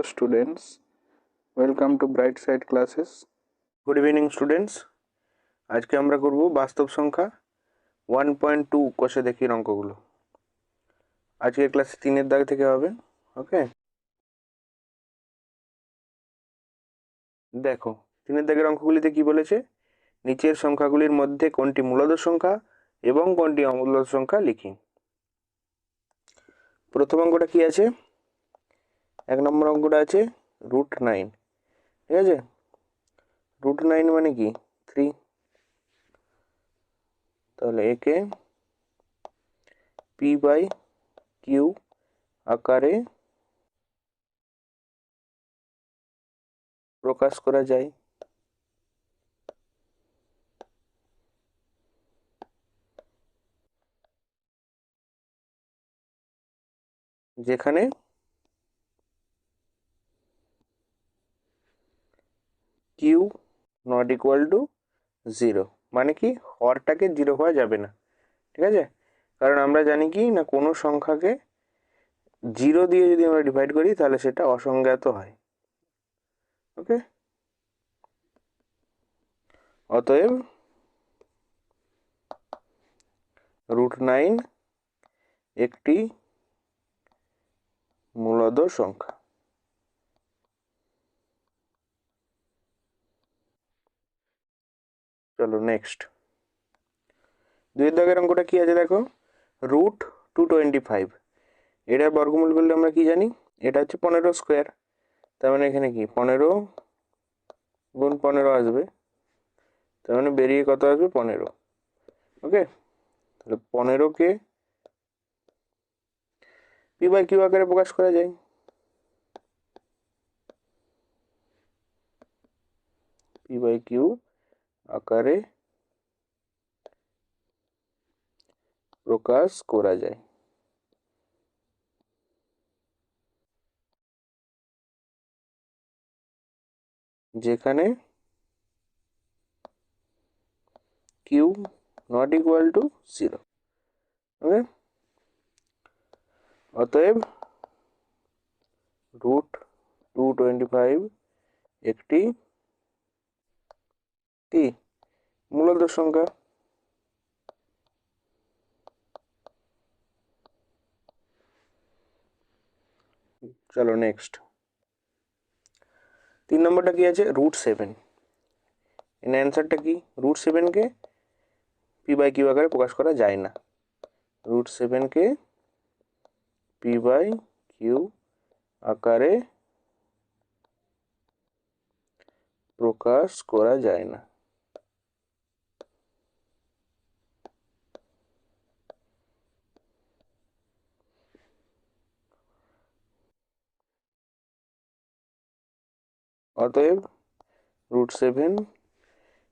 Hello students, welcome to Bright Side Classes. Good evening students আজকে আমরা করব বাস্তব সংখ্যা ওয়ান পয়েন্ট টু কষে দেখি অঙ্কগুলো। আজকে ক্লাস তিনের দাগ থেকে হবে ওকে দেখো তিনের দাগের অঙ্কগুলিতে কি বলেছে? নিচের সংখ্যাগুলির মধ্যে কোনটি মূলদ সংখ্যা এবং কোনটি অমূলদ সংখ্যা লিখি। প্রথম অঙ্কটা কি আছে? এক নম্বর অঙ্কটা আছে রুট নাইন ঠিক আছে? রুট নাইন মানে কি? থ্রি তাহলে একে পি বাই কিউ আকারে প্রকাশ করা যায়। যেখানে q not equal to zero মানে কি হরটাকে জিরো হওয়া যাবে না, ঠিক আছে? কারণ আমরা জানি কি না কোনো সংখ্যাকে জিরো দিয়ে যদি আমরা ডিভাইড করি তাহলে সেটা অসংজ্ঞাত হয় ওকে অতএব রুট নাইন একটি মূলদ সংখ্যা। চলো নেক্সট দুই দাগের অঙ্কটা কি আছে দেখো রুট টু টোয়েন্টি ফাইভ এটার বর্গমূল করলে আমরা কি জানি এটা হচ্ছে পনেরো স্কোয়ার তার মানে এখানে কি পনেরো গুণ পনেরো আসবে তার মানে বেরিয়ে কত আসবে পনেরো ওকে তাহলে পনেরোকে পি বাই কিউ আকারে প্রকাশ করা যায় পি বাই কিউ আকারে প্রকাশ করা যায়। যেখানে q not equal to zero. Okay অতএব রুট টু টোয়েন্টি ফাইভ একটি কি? মূলত সংখ্যা? চলো নেক্সট তিন নম্বরটা কি আছে? রুট সেভেন এর অ্যান্সারটা কি? রুট সেভেনকে পি বাই কিউ আকারে প্রকাশ করা যায় না। রুট সেভেনকে পি বাই কিউ আকারে প্রকাশ করা যায় না। অতএব রুট সেভেন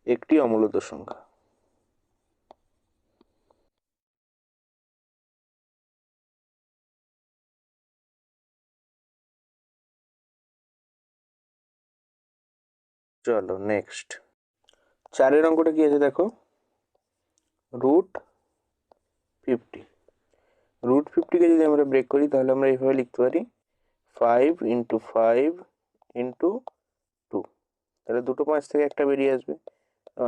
একটি অমূলত সংখ্যা। চলো নেক্সট চারের অঙ্কটা কি আছে দেখো? Root fifty. রুট ফিফটিকে যদি আমরা ব্রেক করি তাহলে আমরা এইভাবে লিখতে পারি। ফাইভ ইন্টু ফাইভ ইন্টু তাহলে দুটো পাঁচ থেকে একটা বেরিয়ে আসবে।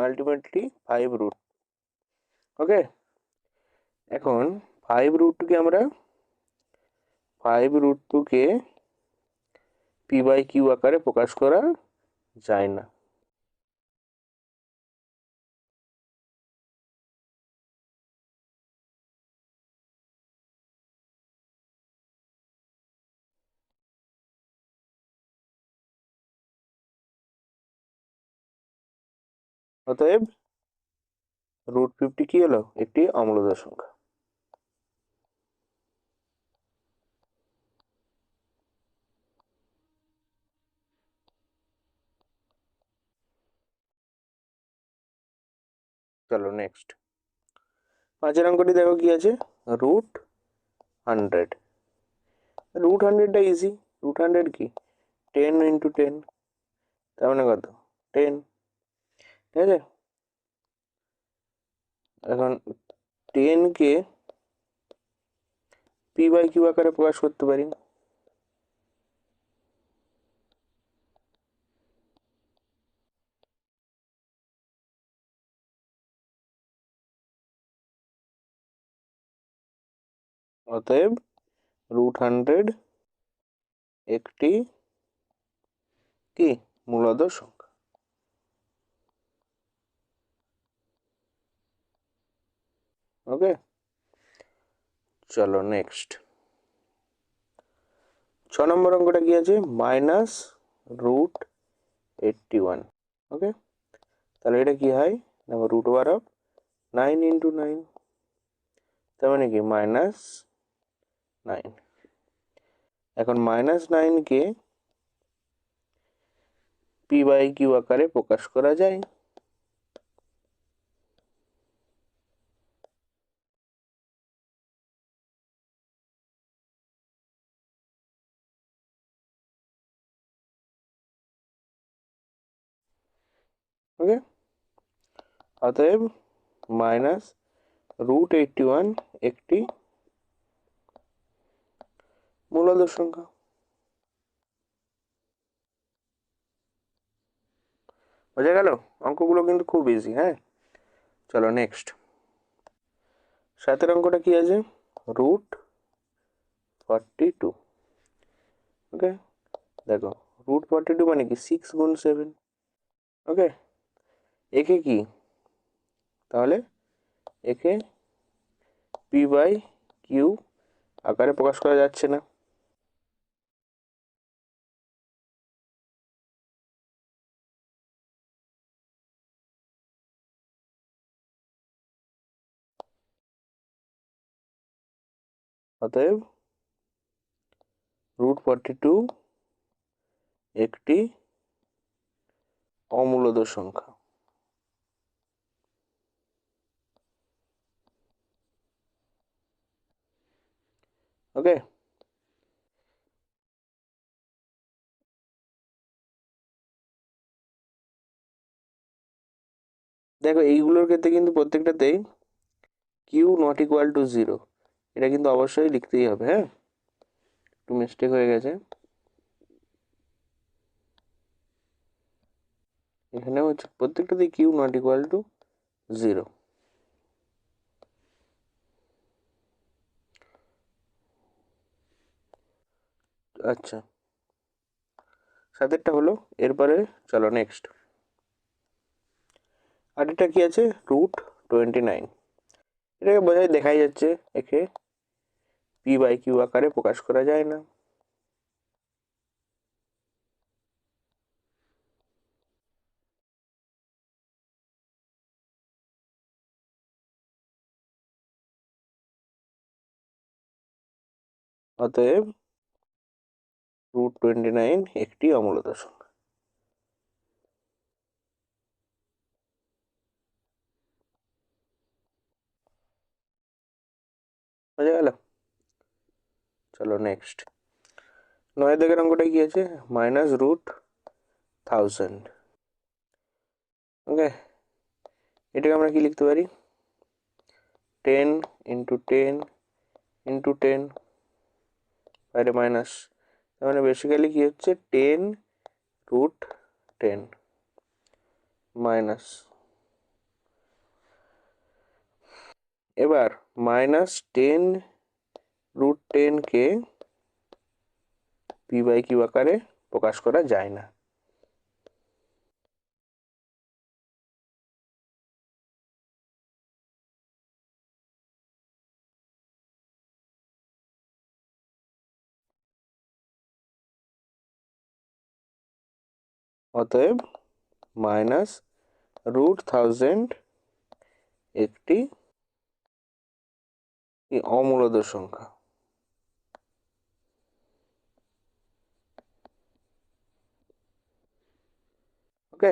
আলটিমেটলি ফাইভ রুট ওকে এখন ফাইভ রুট টুকে আমরা ফাইভ রুট টুকে পি বাই কিউ আকারে প্রকাশ করা যায় না। অতএব রুট ফিফটি কি হলো? একটি অমূলদ সংখ্যা। চলো নেক্সট পাঁচের অঙ্কটি দেখো কি আছে? রুট হান্ড্রেড রুট হান্ড্রেডটা ইজি রুট হান্ড্রেড কি? টেন ইন্টু টেন তার মানে কত? টেন ঠিক আছে এখন টেনকে পি বাই কিউ আকারে প্রকাশ করতে পারি। অতএব রুট হান্ড্রেড একটি কি? মূলত ওকে? চলো নেক্সট ছ নম্বর অঙ্কটা কি আছে? Minus root eighty one okay? তাহলে এটা কি হয়? দেখো root over of nine into nine তার মানে কি? মাইনাস নাইন এখন মাইনাস নাইনকে পি বাই কিউ আকারে প্রকাশ করা যায়। ওকে অতএব মাইনাস রুট এইটটি ওয়ান একটি মূলদ সংখ্যা। বোঝা গেল? অঙ্কগুলো কিন্তু খুব ইজি হ্যাঁ? চলো নেক্সট সাতের অঙ্কটা কি আছে? রুট ফর্টি টু ওকে দেখো রুট ফর্টি টু মানে কি? সিক্স গুণ সেভেন ওকে একে কি? তাহলে একে পি বাই কিউ আকারে প্রকাশ করা যাচ্ছে না। অতএব রুট ফর্টি টু একটি অমূলদ সংখ্যা। ওকে দেখো, এইগুলোর ক্ষেত্রে কিন্তু প্রত্যেকটাতেই q not equal to zero. এটা কিন্তু অবশ্যই লিখতেই হবে হ্যাঁ? একটু মিস্টেক হয়ে গেছে। এখানে হচ্ছে প্রত্যেকটাতেই q not equal to zero. আচ্ছা। সাতেরটা হলো, এরপরে চলো নেক্সট আর এটা কি আছে? রুট টোয়েন্টি নাইন এটাকে বোঝাই দেখাই যাচ্ছে, একে পি বাই কিউ আকারে প্রকাশ করা যায় না। অতএব রুট টোয়েন্টি নাইন একটি অমূলত সংখ্যা বোঝা গেল? চলো নেক্সট নয় দিকের অঙ্কটা কি আছে? মাইনাস রুট থাউজেন্ড ওকে এটাকে আমরা কি লিখতে পারি? Ten into ten into ten বাইরে মাইনাস তার মানে বেসিক্যালি কি হচ্ছে? টেন রুট টেন মাইনাস এবার মাইনাস টেন রুট টেনকে পি বাই কিউ আকারে প্রকাশ করা যায় না। অতএব মাইনাস রুট থাউজেন্ড একটি অমূলদ সংখ্যা। ওকে